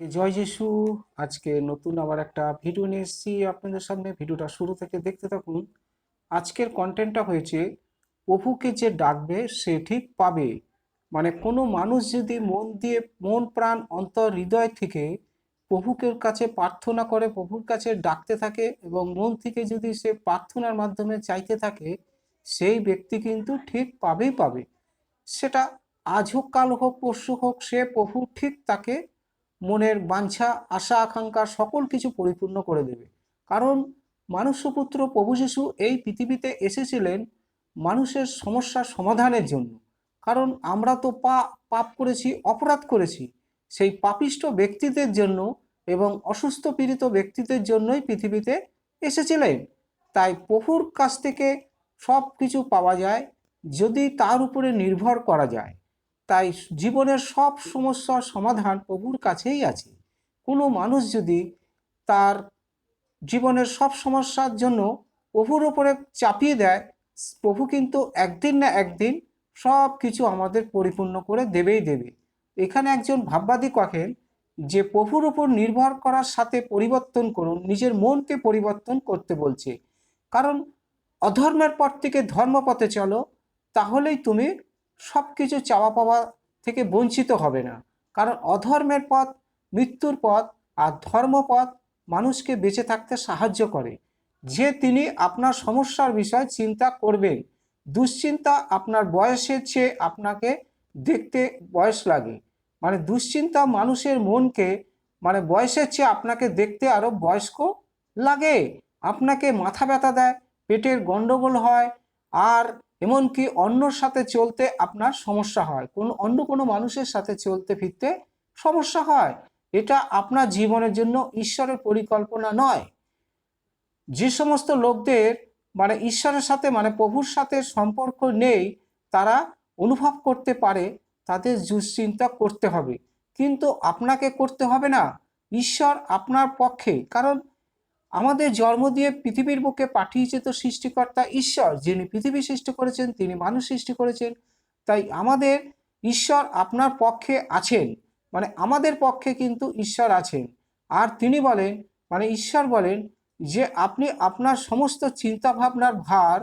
জয় যিশু। আজকে নতুন আবার একটা ভিডিও নিয়ে এসেছি। আপনাদের সামনে ভিডিওটা শুরু থেকে দেখতে থাকুন। আজকের কন্টেন্টটা হয়েছে, প্রভুকে যে ডাকবে সে ঠিক পাবে। মানে কোনো মানুষ যদি মন দিয়ে, মন, প্রাণ, অন্তর, হৃদয় থেকে প্রভুকে কাছে প্রার্থনা করে, প্রভুর কাছে ডাকতে থাকে এবং মন থেকে যদি সে প্রার্থনার মাধ্যমে চাইতে থাকে, সেই ব্যক্তি কিন্তু ঠিক পাবেই পাবে। সেটা আজ হোক কাল হোক, পরশু হোক, সে প্রভু ঠিক তাকে মনের বাঞ্ছা, আশা, আকাঙ্ক্ষা সকল কিছু পরিপূর্ণ করে দেবে। কারণ মানুষ্যপুত্র প্রভু যিশু এই পৃথিবীতে এসেছিলেন মানুষের সমস্যার সমাধানের জন্য। কারণ আমরা তো পা, পাপ করেছি, অপরাধ করেছি। সেই পাপিষ্ট ব্যক্তিদের জন্য এবং অসুস্থ পীড়িত ব্যক্তিদের জন্যই পৃথিবীতে এসেছিলেন। তাই প্রভুর কাছ থেকে সব কিছু পাওয়া যায় যদি তার উপরে নির্ভর করা যায়। তাই জীবনের সব সমস্যার সমাধান প্রভুর কাছেই আছে। কোনো মানুষ যদি তার জীবনের সব সমস্যার জন্য প্রভুর ওপরে চাপিয়ে দেয়, প্রভু কিন্তু একদিন না একদিন সব কিছু আমাদের পরিপূর্ণ করে দেবেই দেবে। এখানে একজন ভাববাদী কহেন যে প্রভুর উপর নির্ভর করার সাথে পরিবর্তন করুন, নিজের মনকে পরিবর্তন করতে বলছে। কারণ অধর্মের পর থেকে ধর্মপথে চলো, তাহলেই তুমি সব কিছু চাওয়া পাওয়া থেকে বঞ্চিত হবে না। কারণ অধর্মের পথ, মৃত্যুর পথ আর ধর্মপথ মানুষকে বেঁচে থাকতে সাহায্য করে। যে তিনি আপনার সমস্যার বিষয় চিন্তা করবেন, দুশ্চিন্তা আপনার বয়সের চেয়ে আপনাকে দেখতে বয়স লাগে। মানে দুশ্চিন্তা মানুষের মনকে মানে বয়সের চেয়ে আপনাকে দেখতে আরও বয়স্ক লাগে। আপনাকে মাথা ব্যথা দেয়, পেটের গণ্ডগোল হয় আর এমনকি অন্যর সাথে চলতে আপনার সমস্যা হয়। কোন, অন্য কোনো মানুষের সাথে চলতে ফিরতে সমস্যা হয়। এটা আপনার জীবনের জন্য ঈশ্বরের পরিকল্পনা নয়। যে সমস্ত লোকদের মানে ঈশ্বরের সাথে মানে প্রভুর সাথে সম্পর্ক নেই, তারা অনুভব করতে পারে, তাদের দুশ্চিন্তা করতে হবে। কিন্তু আপনাকে করতে হবে না। ঈশ্বর আপনার পক্ষে। কারণ আমাদের জন্ম দিয়ে পৃথিবীর বুকে পাঠিয়েছে তো সৃষ্টিকর্তা ঈশ্বর, যিনি পৃথিবী সৃষ্টি করেছেন, তিনি মানুষ সৃষ্টি করেছেন। তাই আমাদের ঈশ্বর আপনার পক্ষে আছেন মানে আমাদের পক্ষে কিন্তু ঈশ্বর আছেন। আর তিনি বলেন মানে ঈশ্বর বলেন যে আপনি আপনার সমস্ত চিন্তা ভাবনার ভার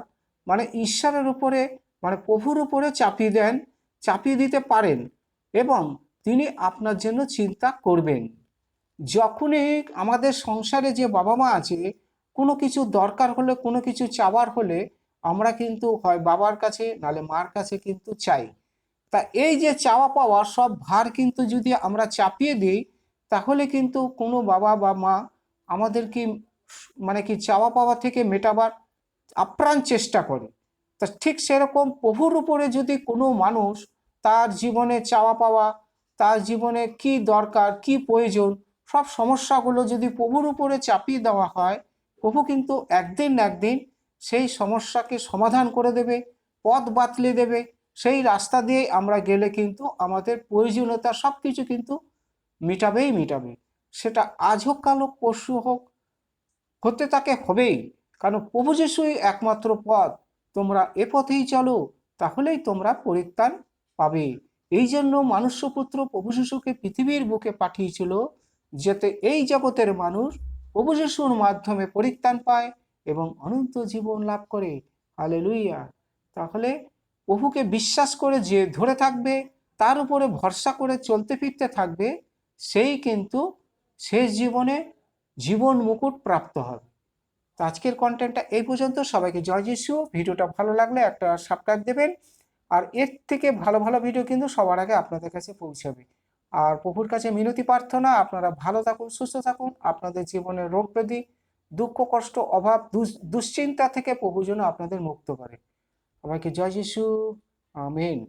মানে ঈশ্বরের উপরে মানে প্রভুর উপরে চাপিয়ে দেন, চাপিয়ে দিতে পারেন এবং তিনি আপনার জন্য চিন্তা করবেন। যখনই আমাদের সংসারে যে বাবা মা আছে, কোনো কিছু দরকার হলে, কোনো কিছু চাওয়ার হলে আমরা কিন্তু হয় বাবার কাছে নালে মার কাছে কিন্তু চাই। তা এই যে চাওয়া পাওয়া, সব ভার কিন্তু যদি আমরা চাপিয়ে দিই, তাহলে কিন্তু কোনো বাবা বা মা আমাদের কি মানে কি চাওয়া পাওয়া থেকে মেটাবার আপ্রাণ চেষ্টা করে। তা ঠিক সেরকম প্রভুর উপরে যদি কোনো মানুষ তার জীবনে চাওয়া পাওয়া, তার জীবনে কি দরকার, কি প্রয়োজন সব সমস্যাগুলো যদি প্রভুর উপরে চাপিয়ে দেওয়া হয়, প্রভু কিন্তু একদিন একদিন সেই সমস্যাকে সমাধান করে দেবে, পথ বাতলে দেবে। সেই রাস্তা দিয়ে আমরা গেলে কিন্তু আমাদের প্রয়োজনীয়তা সব কিছু কিন্তু মিটাবেই মিটাবে। সেটা আজ হোক, কাল হোক, পরশু হোক, হতে তাকে হবেই। কারণ প্রভু যিশুই একমাত্র পথ। তোমরা এ পথেই চলো, তাহলেই তোমরা পরিত্রাণ পাবে। এই জন্য মানুষ্যপুত্র প্রভু শিশুকে পৃথিবীর বুকে পাঠিয়েছিল যাতে এই জগতের মানুষ প্রভু যিশুর মাধ্যমে পরিত্রাণ পায় এবং অনন্ত জীবন লাভ করে। হালে লুইয়া তাহলে প্রভুকে বিশ্বাস করে যে ধরে থাকবে, তার উপরে ভরসা করে চলতে ফিরতে থাকবে, সেই কিন্তু শেষ জীবনে জীবন মুকুট প্রাপ্ত হবে। তো আজকের কন্টেন্টটা এই পর্যন্ত। সবাইকে জয় যিশু। ভিডিওটা ভালো লাগলে একটা সাবস্ক্রাইব দেবেন। আর এর থেকে ভালো ভালো ভিডিও কিন্তু সবার আগে আপনাদের কাছে পৌঁছাবে। আর প্রভুর কাছে মিনতি প্রার্থনা, আপনারা ভালো থাকুন, সুস্থ থাকুন, আপনাদের জীবনের রোগ ব্যাধি, দুঃখ, কষ্ট, অভাব দুশ্চিন্তা থেকে প্রভু যেন আপনাদের মুক্ত করে। সবাইকে জয় যিশু, আমেন।